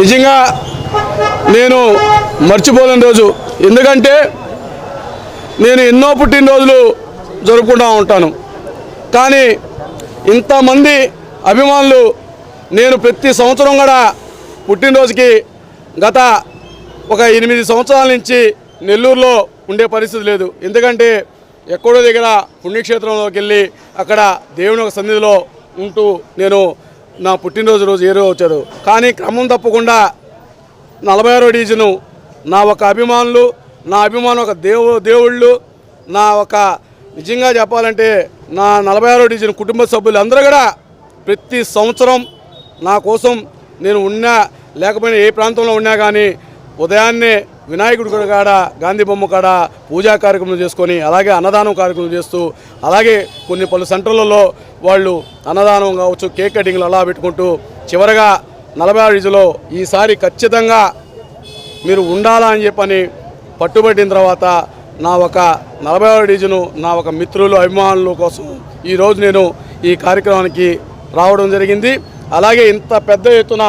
నిజంగా నేను మర్చిపోలేని రోజు. ఎందుకంటే నేను ఎన్నో పుట్టినరోజులు జరుపుకుంటూ ఉంటాను. కానీ ఇంతమంది అభిమానులు నేను ప్రతి సంవత్సరం కూడా పుట్టినరోజుకి గత ఒక ఎనిమిది సంవత్సరాల నుంచి నెల్లూరులో ఉండే పరిస్థితి లేదు. ఎందుకంటే ఎక్కడో దగ్గర పుణ్యక్షేత్రంలోకి వెళ్ళి అక్కడ దేవుని ఒక సన్నిధిలో ఉంటూ నేను నా పుట్టినరోజు రోజు ఏ రోజు వచ్చారు? కానీ క్రమం తప్పకుండా నలభై ఆరో డివిజను నా ఒక అభిమానులు నా అభిమానం ఒక దేవు దేవుళ్ళు నా ఒక నిజంగా చెప్పాలంటే నా నలభై ఆరో డివిజన్ కుటుంబ సభ్యులు అందరూ కూడా ప్రతి సంవత్సరం నా కోసం నేను ఉన్నా లేకపోయినా ఏ ప్రాంతంలో ఉన్నా కానీ ఉదయాన్నే వినాయకుడి గుడి కాడ గాంధీ బొమ్మ కాడ పూజా కార్యక్రమం చేసుకొని అలాగే అన్నదానం కార్యక్రమం చేస్తూ అలాగే కొన్ని పలు సెంటర్లలో వాళ్ళు అన్నదానం కావచ్చు కేక్ కటింగ్లు అలా పెట్టుకుంటూ చివరగా నలభై ఆరు డివిజన్లో ఈసారి ఖచ్చితంగా మీరు ఉండాలా అని చెప్పని పట్టుబట్టిన తర్వాత నా ఒక నలభై ఆరు డివిజను నా ఒక మిత్రులు అభిమానుల కోసం ఈరోజు నేను ఈ కార్యక్రమానికి రావడం జరిగింది. అలాగే ఇంత పెద్ద ఎత్తున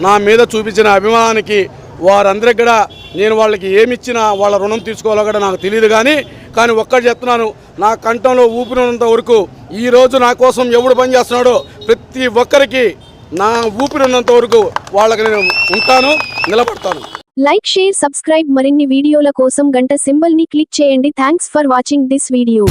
నా మీద చూపించిన అభిమానానికి వారందరికి కూడా నేను వాళ్ళకి ఏమిచ్చినా వాళ్ళ రుణం తీసుకోవాలో కూడా నాకు తెలియదు కానీ కానీ ఒక్కటి చెప్తున్నాను నా కంఠంలో ఊపిరినంత వరకు ఈరోజు నా కోసం ఎవడు పని చేస్తున్నాడో ప్రతి ఒక్కరికి నా ఊపిరినంత వరకు వాళ్ళకి నేను ఉంటాను నిలబడతాను. లైక్ షేర్ సబ్స్క్రైబ్ మరిన్ని వీడియోల కోసం గంట సింబల్ని క్లిక్ చేయండి. Thanks for watching this video.